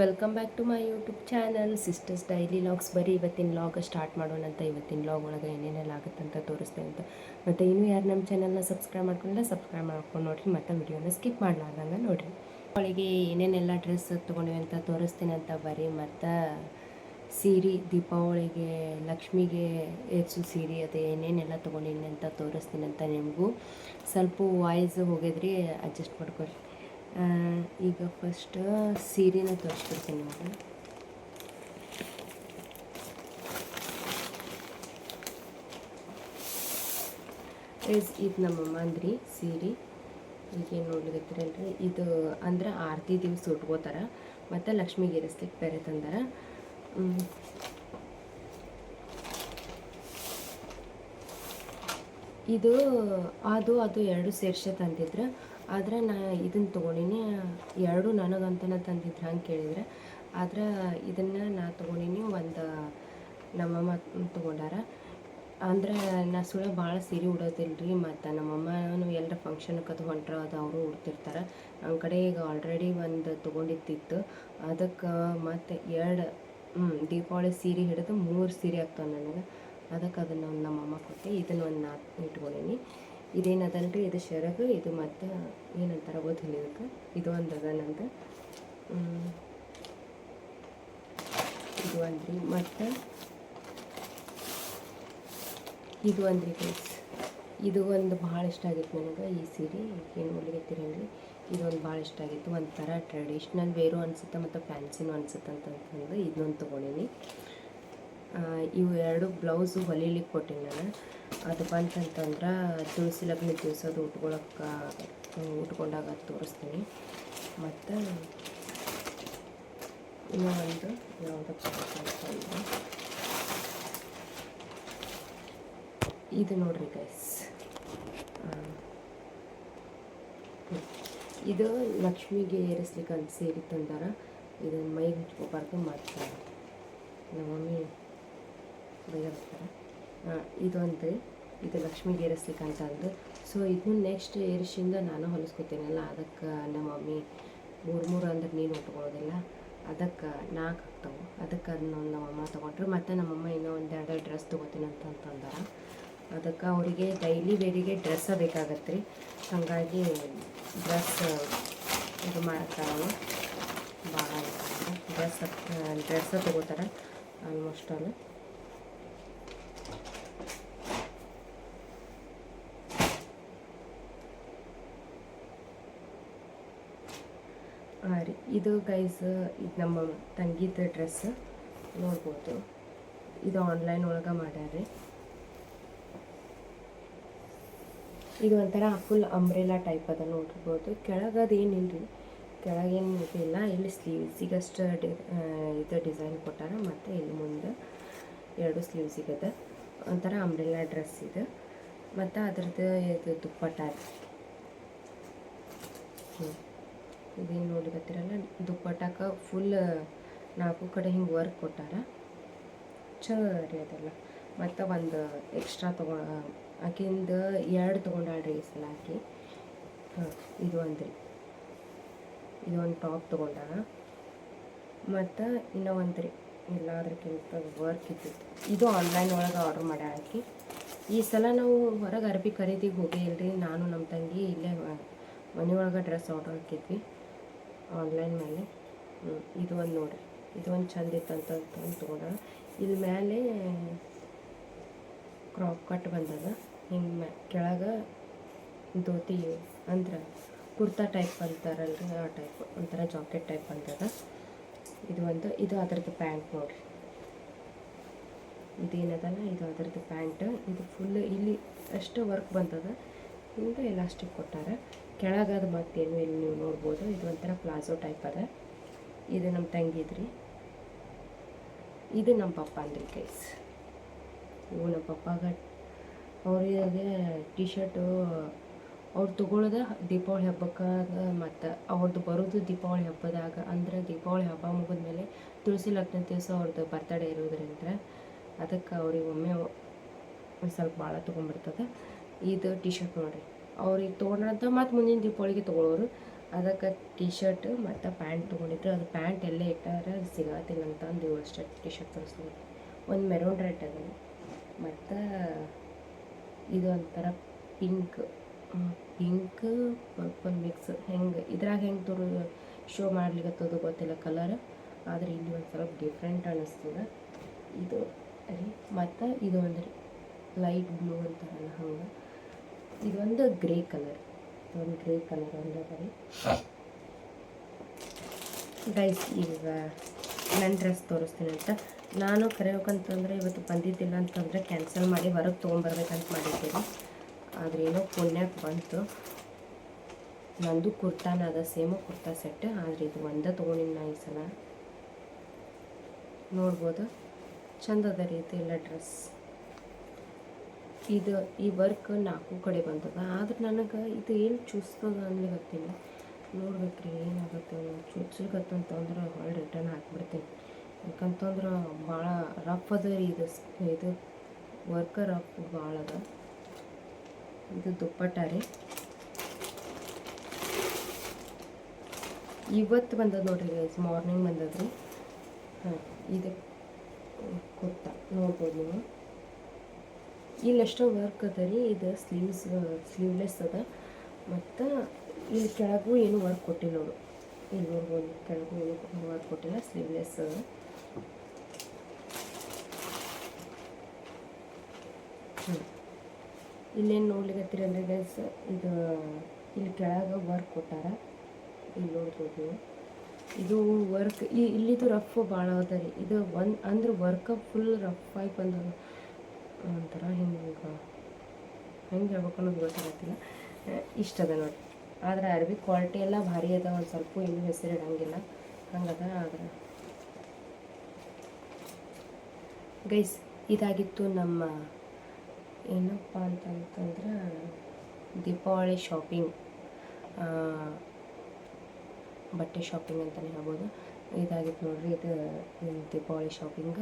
Welcome back to my YouTube channel sisters daily logs ಬರೀ ಇವತ್ತಿನ log start ಮಾಡೋಣ ಅಂತ ಇವತ್ತಿನ ಲಾಗ್ ಒಳಗೆ ಏನೇನೆಲ್ಲ ಆಗುತ್ತೆ ಅಂತ ತೋರಿಸ್ತೇನೆ ಅಂತ. ಮತ್ತು ಇನ್ನೂ ಯಾರು ನಮ್ಮ ಚಾನಲ್ನ ಸಬ್ಸ್ಕ್ರೈಬ್ ಮಾಡ್ಕೊಂಡಿಲ್ಲ ಸಬ್ಸ್ಕ್ರೈಬ್ ಮಾಡ್ಕೊಂಡು ನೋಡಿರಿ ಮತ್ತು ವಿಡಿಯೋನ ಸ್ಕಿಪ್ ಮಾಡಲಾರ್ದಂಗೆ ನೋಡಿರಿ. ಅವಳಿಗೆ ಏನೇನೆಲ್ಲ ಡ್ರೆಸ್ ತೊಗೊಂಡಿವಿ ಅಂತ ತೋರಿಸ್ತೀನಿ ಅಂತ ಬರೀ ಮತ್ತು ಸೀರೆ ದೀಪಾವಳಿಗೆ ಲಕ್ಷ್ಮಿಗೆ ಏರ್ಸು ಸೀರೆ ಅದು ಏನೇನೆಲ್ಲ ತೊಗೊಂಡಿನಿ ಅಂತ ತೋರಿಸ್ತೀನಿ ಅಂತ ನಿಮಗೂ. ಸ್ವಲ್ಪ ವಾಯ್ಸ್ ಹೋಗಿದ್ರಿ ಅಡ್ಜಸ್ಟ್ ಮಾಡ್ಕೊರಿ ಆ, ಈಗ ಫಸ್ಟ್ ಸೀರೆನ ತೋರಿಸ್ಬಿಡ್ತೀನಿ ನಿಮಗೆ ಇಸ್ ಇದು ನಮ್ಮ ಅಂದ್ರಿ ಸೀರೆ. ಈಗೇನು ನೋಡ್ಲಿಕ್ಕೆ ಇದು ಅಂದ್ರೆ ಆರತಿ ದಿವಸ ಉಟ್ಕೋತಾರ, ಮತ್ತು ಲಕ್ಷ್ಮಿಗೆ ಇರಿಸ್ಲಿಕ್ಕೆ ಬೇರೆ ತಂದಾರ. ಇದು, ಅದು ಅದು ಎರಡು ಸೇರ್ಸೆ ತಂದಿದ್ರು ಆದ್ರೆ ನಾ ಇದನ್ನ ತೊಗೊಂಡಿನಿ, ಎರಡು ನನಗಂತನ ತಂದಿದ್ರು, ಹಂಗೆ ಕೇಳಿದ್ರೆ. ಆದ್ರೆ ಇದನ್ನು ನಾ ತೊಗೊಂಡಿನಿ, ಒಂದು ನಮ್ಮಮ್ಮ ತೊಗೊಂಡಾರ. ಅಂದ್ರೆ ನಾ ಸುಳ್ಳು ಭಾಳ ಸೀರೆ ಉಡೋದಿಲ್ಲ ರೀ ಮತ್ತು ನಮ್ಮಮ್ಮನೂ ಎಲ್ಲರ ಫಂಕ್ಷನ್ಗೆ ಅದು ಹೊಂಟ್ರ, ಅದು ಅವರು ಉಡ್ತಿರ್ತಾರೆ. ನಮ್ಮ ಕಡೆ ಈಗ ಆಲ್ರೆಡಿ ಒಂದು ತೊಗೊಂಡಿದ್ದಿತ್ತು. ಅದಕ್ಕೆ ಮತ್ತು ಎರಡು ದೀಪಾವಳಿ ಸೀರೆ ಹಿಡಿದು ಮೂರು ಸೀರೆ ಆಗ್ತಾವೆ ನನಗೆ. ಅದಕ್ಕೆ ಅದನ್ನು ನಮ್ಮಮ್ಮ ಕೊಟ್ಟೆ, ಇದನ್ನು ಒಂದು ನಾ ಇಟ್ಕೊಂಡೀನಿ. ಇದೇನದಲ್ರಿ ಇದು ಶೆರಗು, ಇದು ಮತ್ತು ಏನಂತಾರ ಗೊತ್ತಿಲ್ಲ ಇದಕ್ಕೆ ಇದು ಒಂದು ಅದ ನಂದು ಹ್ಮ್. ಇದು ಅಂದ್ರಿ ಮತ್ತು ಇದು ಅಂದ್ರಿ ಗೈಸ್. ಇದು ಒಂದು ಭಾಳ ಇಷ್ಟ ಆಗಿತ್ತು ನನಗೆ ಈ ಸೀರೆ. ಏನು ಹೊಲಿಗೆತ್ತಿರಲ್ರಿ ಇದು ಒಂದು ಭಾಳ ಇಷ್ಟ ಆಗಿತ್ತು. ಒಂಥರ ಟ್ರೆಡಿಷ್ನಲ್ ವೇರು ಅನ್ಸುತ್ತೆ ಮತ್ತು ಫ್ಯಾನ್ಸಿನೂ ಅನ್ಸುತ್ತೆ ಅಂತಂತಂದು ಇದನ್ನೊಂದು ತೊಗೊಂಡೀನಿ. ಇವು ಎರಡು ಬ್ಲೌಸು ಹೊಲಿಲಿಕ್ಕೆ ಕೊಟ್ಟಿನಿ ನಾನು. ಅದು ಬಂತಂತಂದ್ರೆ ತುಳಸಿ ಲಗ್ನ ದಿವಸ ಅದು ಉಟ್ಕೊಳಕ್ಕೆ ಉಟ್ಕೊಂಡಾಗ ಅದು ತೋರಿಸ್ತೀನಿ. ಮತ್ತು ಇನ್ನೂ ಒಂದು ಯಾವುದಕ್ಕೆ ಇದು ನೋಡ್ರಿ ಗೈಸ್ ಇದು ಲಕ್ಷ್ಮಿಗೆ ಏರಿಸ್ಲಿಕ್ಕೆ ಅಂತ ಸೇರಿ ತಂದಾರ. ಇದನ್ನು ಮೈಗೆ ಹಚ್ಕೋಬಾರ್ದು ಮಾಡ್ತಾರೆ ನಮ್ಮ ಮಮ್ಮಿ ಇದು ಇದೊಂದು. ಇದು ಲಕ್ಷ್ಮಿಗೆ ಏರಿಸ್ಲಿಕ್ಕೆ ಅಂತ ಅಂದು ಸೊ ಇದನ್ನ ನೆಕ್ಸ್ಟ್ ಏರಿಸಿಂದ ನಾನು ಹೊಲಿಸ್ಕೊತೀನಲ್ಲ ಅದಕ್ಕೆ ನಮ್ಮ ಮಮ್ಮಿ ಮೂರು ಮೂರು ಅಂದ್ರೆ ನೀನು ಉಟ್ಕೊಳ್ಳೋದಿಲ್ಲ ಅದಕ್ಕೆ ನಾಲ್ಕು ಆಗ್ತಾವೆ. ಅದಕ್ಕೆ ಅದನ್ನ ಒಂದು ನಮ್ಮಮ್ಮ ತೊಗೊಂಡ್ರು. ಮತ್ತು ನಮ್ಮಮ್ಮ ಇನ್ನೂ ಒಂದೆರಡು ಡ್ರೆಸ್ ತೊಗೋತೀನಿ ಅಂತಂತಂದಾರ ಅದಕ್ಕೆ ಅವರಿಗೆ ಡೈಲಿ ವೇರಿಗೆ ಡ್ರೆಸ್ಸ ಬೇಕಾಗತ್ತೆ ರೀ ಹಾಗಾಗಿ ಡ್ರೆಸ್ ಇದು ಮಾಡ್ತಾರೆ ಭಾಳ ಡ್ರೆಸ್ ಡ್ರೆಸ್ಸ ತೊಗೋತಾರೆ. ಆಲ್ಮೋಸ್ಟ್ ಆಲ್ ಹಾಂ ರೀ ಇದು ಗೈಸ್ ಇದು ನಮ್ಮ ತಂಗಿದ ಡ್ರೆಸ್ ನೋಡ್ಬೋದು. ಇದು ಆನ್ಲೈನ್ ಒಳಗೆ ಮಾಡ್ಯಾರ್ರಿ. ಇದು ಒಂಥರ ಫುಲ್ ಅಂಬ್ರೆಲಾ ಟೈಪ್ ಅದ ನೋಡಿರ್ಬೋದು ಕೆಳಗೆ ಅದು ಏನಿಲ್ಲ ರೀ ಕೆಳಗೇನು ಇದಿಲ್ಲ. ಇಲ್ಲಿ ಸ್ಲೀವ್ಸಿಗಷ್ಟು ಡಿ ಇದು ಡಿಸೈನ್ ಕೊಟ್ಟಾರ ಮತ್ತು ಇಲ್ಲಿ ಮುಂದೆ ಎರಡು ಸ್ಲೀವ್ಸಿಗದ ಒಂಥರ ಅಂಬ್ರೆಲಾ ಡ್ರೆಸ್ ಇದು. ಮತ್ತು ಅದ್ರದ್ದು ಇದು ದುಪ್ಪಟ್ಟ ಹ್ಞೂ ಇದೇನು ನೋಡ್ಲಿಕತ್ತಿರಲ್ಲ ದುಪ್ಪಟ್ಟಾಕ ಫುಲ್ ನಾಲ್ಕು ಕಡೆ ಹಿಂಗೆ ವರ್ಕ್ ಕೊಟ್ಟಾರ. ಚಲೋ ರೀ ಅದೆಲ್ಲ. ಮತ್ತು ಒಂದು ಎಕ್ಸ್ಟ್ರಾ ತೊಗೊ, ಆಕಿಂದ ಎರಡು ತೊಗೊಂಡಾಳ್ರಿ ಈ ಸಲ ಆಕಿ. ಹಾಂ, ಇದು ಒಂದು ರೀ ಇದು ಒಂದು ಟಾಪ್ ತೊಗೊಂಡಾಳ. ಮತ್ತು ಇನ್ನೂ ಒಂದು ರೀ ಎಲ್ಲದಕ್ಕಿಂತ ವರ್ಕ್ ಇದ್ದಿತ್ತು. ಇದು ಆನ್ಲೈನ್ ಒಳಗೆ ಆರ್ಡ್ರ್ ಮಾಡ್ಯಾಳ ಆಕಿ. ಈ ಸಲ ನಾವು ಹೊರಗೆ ಅರ್ಬಿ ಖರೀದಿಗೆ ಹೋಗೇ ಇಲ್ರಿ. ನಾನು ನಮ್ಮ ತಂಗಿ ಇಲ್ಲೇ ಮನೆ ಒಳಗೆ ಡ್ರೆಸ್ ಆರ್ಡ್ರ್ ಹಾಕಿದ್ವಿ. ಆನ್ಲೈನ್ ಮೇಲೆ. ಇದು ಒಂದು ನೋಡಿ. ಇದು ಒಂದು ಚಂದ ಇತ್ತು ಅಂತ ತೊಗೊಂಡ ಇಲ್ಲಿ ಮೇಲೆ ಕ್ರಾಪ್ ಕಟ್ ಬಂದದ. ಹಿಂಗೆ ಮ್ಯಾ ಕೆಳಗೆ ಧೋತಿ ಅಂದ್ರೆ ಕುರ್ತಾ ಟೈಪ್ ಅಂತಾರಲ್ರಿ, ಆ ಟೈಪ್ ಒಂಥರ ಜಾಕೆಟ್ ಟೈಪ್ ಅಂತದ ಇದು ಒಂದು, ಇದು ಅದರದ್ದು ಪ್ಯಾಂಟ್ ನೋಡಿರಿ. ಇದೇನದಲ್ಲ, ಇದು ಅದರದ್ದು ಪ್ಯಾಂಟ್ ಇದು ಫುಲ್ ಇಲ್ಲಿ ಅಷ್ಟು ವರ್ಕ್ ಬಂದದ. ಹಿಂಗೆ ಎಲಾಸ್ಟಿಕ್ ಕೊಟ್ಟಾರ. ಕೆಳಗದ ಮತ್ತೇನು ಇಲ್ಲಿ ನೀವು ನೋಡ್ಬೋದು. ಇದು ಒಂಥರ ಪ್ಲಾಜೋ ಟೈಪ್ ಅದ. ಇದು ನಮ್ಮ ತಂಗಿದ್ರಿ. ಇದು ನಮ್ಮ ಪಪ್ಪ ಅಂದ್ರಿ ಕೈಸ್ ಇವು ನಮ್ಮ ಪಪ್ಪಾಗ ಅವರಿಗೆ ಟಿ ಶರ್ಟು ಅವ್ರು ತೊಗೊಳ್ಳೋದ ದೀಪಾವಳಿ ಹಬ್ಬಕ್ಕಾಗ ಮತ್ತು ಅವ್ರದ್ದು ಬರೋದು ದೀಪಾವಳಿ ಹಬ್ಬದಾಗ. ಅಂದ್ರೆ ದೀಪಾವಳಿ ಹಬ್ಬ ಮುಗಿದ ಮೇಲೆ ತುಳಸಿ ಲಗ್ನ ದಿವಸ ಅವ್ರದ್ದು ಬರ್ತಡೇ ಇರೋದ್ರಿಂದ ಅದಕ್ಕೆ ಅವ್ರಿಗೆ ಒಮ್ಮೆ ಸ್ವಲ್ಪ ಭಾಳ ತೊಗೊಂಡ್ಬಿಡ್ತದೆ ಇದು ಟಿ ಶರ್ಟ್ ನೋಡಿರಿ. ಅವ್ರಿಗೆ ತೊಗೊಂಡ್ರಂತ ಮತ್ತು ಮುಂದಿನ ದೀಪಾವಳಿಗೆ ತೊಗೊಳೋರು. ಅದಕ್ಕೆ ಟಿ ಶರ್ಟ್ ಮತ್ತು ಪ್ಯಾಂಟ್ ತೊಗೊಂಡಿದ್ರು. ಅದು ಪ್ಯಾಂಟ್ ಎಲ್ಲೇ ಇಟ್ಟಾರೆ ಸಿಗತ್ತಿಲ್ಲ ಅಂತಂದು ಅಷ್ಟೇ ಟಿ ಶರ್ಟ್ ತರಿಸ್ತೀನಿ ಒಂದು ಮೆರೂನ್ ರೆಡ್ ಅದು. ಮತ್ತು ಇದು ಒಂಥರ ಪಿಂಕ್ ಪಿಂಕ್ ಪರ್ಪಲ್ ಮಿಕ್ಸ್ ಹೆಂಗೆ, ಇದ್ರಾಗ ಹೆಂಗೆ ತೋರು ಶೋ ಮಾಡ್ಲಿಕ್ಕೆ ಗೊತ್ತಿಲ್ಲ ಕಲರ್ ಆದರೆ ಇಲ್ಲಿ ಒಂದು ಸ್ವಲ್ಪ ಡಿಫ್ರೆಂಟ್ ಅನ್ನಿಸ್ತದೆ ಇದು ರೀ, ಮತ್ತು ಇದು ಒಂದು ಲೈಟ್ ಬ್ಲೂ ಅಂತಾರಲ್ಲ ಹಂಗೆ. ಇದೊಂದು ಗ್ರೇ ಕಲರ್. ಒಂದು ಗ್ರೇ ಕಲರ್ ಒಂದು ಅದ. ರೀ ಗೈಸ್ ಈಗ ನನ್ನ ಡ್ರೆಸ್ ತೋರಿಸ್ತೀನಿ ಅಂತ. ನಾನು ಕರೆಯೋಕಂತಂದರೆ ಇವತ್ತು ಬಂದಿದ್ದಿಲ್ಲ ಅಂತಂದರೆ ಕ್ಯಾನ್ಸಲ್ ಮಾಡಿ ಹೊರಗೆ ತೊಗೊಂಬರ್ಬೇಕಂತ ಮಾಡಿದ್ದೀನಿ. ಆದರೆ ಏನೋ ಪುಣ್ಯಕ್ಕೆ ಬಂತು. ನಂದು ಕುರ್ತಾನ ಅದ, ಸೇಮು ಕುರ್ತಾ ಸೆಟ್ ಆದರೆ ಇದು ಒಂದೇ ತೊಗೊಂಡಿನಿ ಈ ಸಲ. ನೋಡ್ಬೋದು. ಚಂದ ಅದ ರೀ ಇದು ಎಲ್ಲ ಡ್ರೆಸ್ ಇದು ಈ ವರ್ಕ್ ನಾಲ್ಕು ಕಡೆ ಬಂದದ. ಆದ್ರೆ ನನಗೆ ಇದು ಏನು ಚೂಸ್ತದ ಅನ್ಲಿಕತ್ತೀನಿ ನೋಡ್ಬೇಕ್ರಿ ಏನಾಗುತ್ತೆ ಚುಚ್ಚಲ್ಕತ್ತಂತಂದ್ರೆ ಹೊಳೆ ರಿಟರ್ನ್ ಹಾಕ್ಬಿಡ್ತೀನಿ. ಯಾಕಂತಂದ್ರೆ ಭಾಳ ರಫ್ ಅದ ರೀ ಇದು ಇದು ವರ್ಕ ರಫ್ ಭಾಳ ಅದ. ಇದು ದುಪ್ಪಟ್ಟ ರೀ. ಇವತ್ತು ಬಂದದ ನೋಡ್ರಿ ಗೈಸ್ ಮಾರ್ನಿಂಗ್ ಬಂದದ್ರಿ. ಹಾಂ, ಇದು ಕುರ್ತಾ ನೋಡ್ಬೋದು ನೀವು. ಇಲ್ಲೆಷ್ಟೋ ವರ್ಕ್ ಅದ ರೀ, ಇದು ಸ್ಲೀವ್ಸ್ ಸ್ಲೀವ್ಲೆಸ್ ಅದ. ಮತ್ತು ಇಲ್ಲಿ ಕೆಳಗೂ ಏನು ವರ್ಕ್ ಕೊಟ್ಟಿಲ್ಲ ಅವರು. ಇಲ್ಲಿ ನೋಡ್ಬೋದು ಕೆಳಗೂ ಏನು ವರ್ಕ್ ಕೊಟ್ಟಿಲ್ಲ ಸ್ಲೀವ್ಲೆಸ್ ಅದ. ಇಲ್ಲೇನು ನೋಡ್ಲಿಕತ್ತೀರಿ ಅಂದರೆ ಗೈಸ್ ಇದು ಇಲ್ಲಿ ಕೆಳಗೆ ವರ್ಕ್ ಕೊಟ್ಟಾರ. ಇಲ್ಲಿ ನೋಡ್ಬೋದು. ಇದು ವರ್ಕ್ ಇಲ್ಲಿದು ರಫ್ ಭಾಳ ಅದ ರೀ. ಇದು ಒಂದು, ಅಂದ್ರೆ ವರ್ಕ ಫುಲ್ ರಫ್ ಆಗಿ ಬಂದದ. ಒಂಥರ ಹಿಂಗೆ ಹೆಂಗೆ ಹೇಳ್ಬೇಕು ಅನ್ನೋದು ಗೊತ್ತಾಗತ್ತಿಲ್ಲ ಇಷ್ಟ ಅದ ನೋಡಿ. ಆದ್ರೆ ಅರ್ಬಿ ಕ್ವಾಲಿಟಿ ಎಲ್ಲ ಭಾರಿ ಅದ, ಒಂದು ಸ್ವಲ್ಪ ಇನ್ನೂ ಹೆಸರು ಇಡಂಗಿಲ್ಲ. ಹಂಗದ ಆದ್ರೆ. ಗೈಸ್ ಇದಾಗಿತ್ತು ನಮ್ಮ ಏನಪ್ಪ ಅಂತಂತಂದ್ರೆ ದೀಪಾವಳಿ ಶಾಪಿಂಗ್ ಬಟ್ಟೆ ಶಾಪಿಂಗ್ ಅಂತಲೇ ಹೇಳ್ಬೋದು. ಇದಾಗಿತ್ತು ನೋಡ್ರಿ, ಇದು ಇದು ದೀಪಾವಳಿ ಶಾಪಿಂಗ್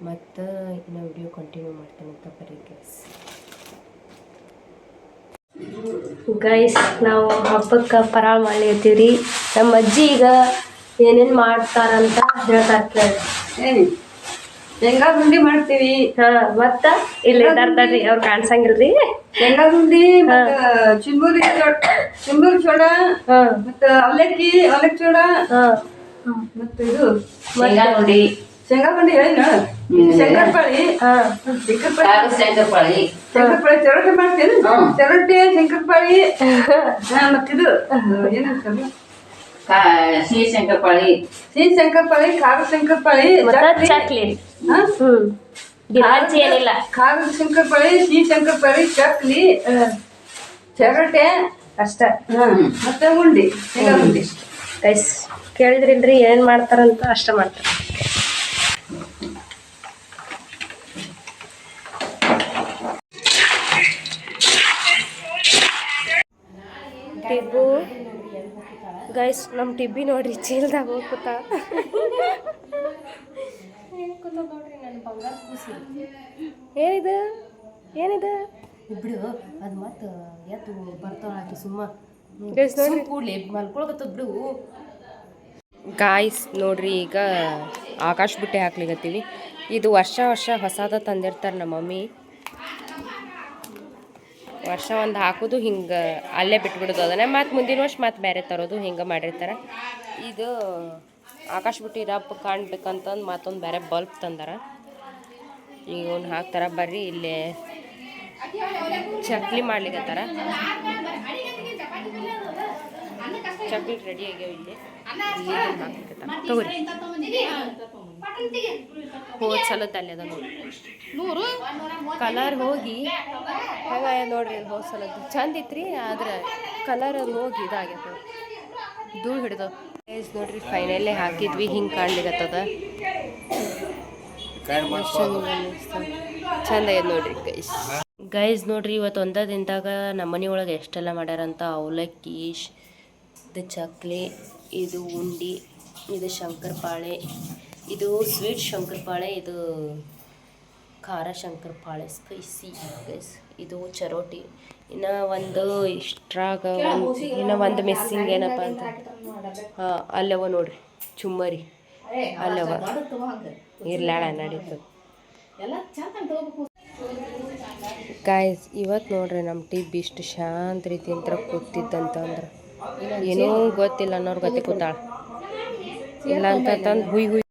ಮತ್ತು ಇನ್ನು ವಿಡಿಯೋ ಕಂಟಿನ್ಯೂ ಮಾಡ್ತೇನೆ ಅಂತ ಬರೀ ಗೈಸ್ ಗೈಸ್ ನಾವು ಹಬ್ಬಕ್ಕೆ ಪರಾಳ ರೀ ನಮ್ಮ ಅಜ್ಜಿ ಈಗ ಏನೇನು ಮಾಡ್ತಾರಂತ ಹೇಳ್ತಾರೆ ಕೇಳಿ ಏನಿ ಶೇಂಗಾ ಗುಂಡಿ ಮಾಡ್ತೀವಿ. ಹಾ ಮತ್ತ ಇಲ್ಲಿ ತರ್ತಾರ್ರಿ ಅವ್ರು ಕಾಣ್ಸಂಗಿಲ್ರಿ? ಶೇಂಗಾ ಗುಂಡಿ ಮತ್ತ ಚಿಂಬೂರಿ ಚೋಡ ಚಿಂಬೂರಿ ಚೋಡ ಹಾ. ಮತ್ತ ಅವಲಕ್ಕಿ ಅವಲಕ್ಕಿ ಚೋಡ ಹಾ. ಮತ್ತ ಇದು ಶೇಂಗಾ ಗುಂಡಿ. ಶೇಂಗಾ ಗುಂಡಿ ಹೇಳಿನ ಶಂಕರಪಾಳಿ ಹಾ. ಶಂಕರಪಾಳಿ ಶಂಕರಪಾಳಿ ಶಂಕರಪಾಳಿ ಚರೋಟೆ ಮಾಡ್ತೇನೆ. ಚರೋಟೆ ಶಂಕರಪಾಳಿ ಹಾ ಮತ್ತಿದು? ಏನಂತಾರೆ ಸಿಹಿ ಶಂಕರಪಾಳಿ ಸಿಹಿ ಶಂಕರಪಾಳಿ ಖಾರ ಶಂಕರಪಾಳಿ ಮತ್ತ ಚಕ್ಲಿ. ಚಕ್ಲಿ. ಹಾ? ಏನಿಲ್ಲ. ಖಾರದ ಶಂಕರಪಾಳಿ ಸಿಹಿ ಶಂಕರಪಾಳಿ ಚಕ್ಲಿ. ಚರೋಟೆ ಅಷ್ಟ. ಹಾ. ಮತ್ತೆ ಗುಂಡಿ ಶೇಂಗಾ ಗುಂಡಿ ಗೈಸ್ ಕೇಳಿದ್ರಿಲ್ರಿ ಏನೇನ್ ಮಾಡ್ತಾರಂತ ಅಷ್ಟ ಮಾಡ್ತಾರ ಟಿಬ್ಬು ಗೈಸ್ ನಮ್ಮ ಟಿಬ್ಬಿ ನೋಡ್ರಿ ಚೀಲ್ದಾಗ ಹೋಗ್ಕೊತ ಏನಿದು? ಏನಿದು? ಬಿಡು ಅದು ಮತ್ತೆ ಎತ್ತು ಬರ್ತಾವ ಹಾಕಿ ಸುಮ್ಮ. ಕೂಡ್ಲಿ ಬಿಡು. ಗಾಯ್ಸ್ ನೋಡ್ರಿ ಈಗ ಆಕಾಶ ಬುಟ್ಟೆ ಹಾಕ್ಲಿಕತ್ತೀವಿ. ಇದು ವರ್ಷ ವರ್ಷ ಹೊಸದ ತಂದಿರ್ತಾರೆ ನಮ್ಮ ಮಮ್ಮಿ. ವರ್ಷ ಒಂದು ಹಾಕೋದು ಹಿಂಗೆ ಅಲ್ಲೇ ಬಿಟ್ಬಿಡೋದು ಅದನ್ನೇ. ಮತ್ತು ಮುಂದಿನ ವರ್ಷ ಮತ್ತು ಬೇರೆ ತರೋದು ಹಿಂಗೆ ಮಾಡಿರ್ತಾರೆ. ಇದು ಆಕಾಶ ಬಿಟ್ಟು ರಬ್ಬ ಕಾಣ್ಬೇಕಂತಂದು ಮತ್ತೊಂದು ಬೇರೆ ಬಲ್ಬ್ ತಂದಾರ. ಈಗ ಒಂದು ಹಾಕ್ತಾರ ಬರ್ರಿ ಇಲ್ಲೇ ಚಕ್ಲಿ ಮಾಡ್ಲಿಕತ್ತಾರ. ಚಕ್ಲಿ ರೆಡಿ ಆಗ್ಯಾವ ಇಲ್ಲಿ. ತಗೋರಿ. ಹೋದ್ ಸಲ ಅಲ್ಲಿ ಅದ ನೋಡಿ. ಕಲರ್ ಹೋಗಿ. ಹೆಂಗ ನೋಡ್ರಿ ಇದು ಹೋದ್ ಸಲದ್ದು. ಚಂದ ಇತ್ರಿ ಆದ್ರೆ ಕಲರ್ ಅದು ಹೋಗಿ ಇದಾಗ್ಯದ. ಧೂಳು ಹಿಡ್ದು. ಗೈಸ್ ನೋಡ್ರಿ ಫೈನಲ್ಲೇ ಹಾಕಿದ್ವಿ ಹಿಂಗೆ ಕಾಣ್ಲಿಕ್ಕತ್ತದ ಚಂದ ಆಗ್ಯದ ನೋಡ್ರಿ ಗೈಸ್ ಗೈಸ್ ನೋಡ್ರಿ ಇವತ್ತು ಒಂದ ದಿನದಾಗ ನಮ್ಮ ಮನೆ ಒಳಗೆ ಎಷ್ಟೆಲ್ಲ ಮಾಡ್ಯಾರಂತ ಅವಲಕ್ಕಿ ಶ್- ಇದು ಚಕ್ಲಿ ಇದು ಉಂಡಿ ಇದು ಶಂಕರಪಾಳೆ ಇದು ಸ್ವೀಟ್ ಶಂಕರಪಾಳೆ ಇದು ಖಾರ ಶಂಕರಪಾಳೆ ಸ್ಪೈಸಿ ಗೈಸ್ ಇದು ಚರೋಟಿ. ಇನ್ನು ಒಂದು ಇಷ್ಟ್ರಾಗ ಇನ್ನು ಒಂದು ಮಿಸ್ಸಿಂಗ್ ಏನಪ್ಪ ಅಂತ. ಹಾಂ ಅಲ್ಲವ ನೋಡ್ರಿ ಚುಮ್ಮರಿ. ಅಲ್ಲವ. ಇರ್ಲಾಳ ನಡೀತದೆ ಗಾಯ್ಸ್ ಇವತ್ತು ನೋಡ್ರಿ ನಮ್ಮ ಟಿಬ್ ಇಷ್ಟು ಶಾಂತ ರೀತಿಯಿಂದ ಕೂತಿದ್ದಂತಂದ್ರೆ ಏನೂ ಗೊತ್ತಿಲ್ಲ ಅನ್ನೋರು ಗತಿ ಕೂತಾಳ. ಇಲ್ಲ. ಅಂತಂದು ಹುಯ್ ಹುಯ್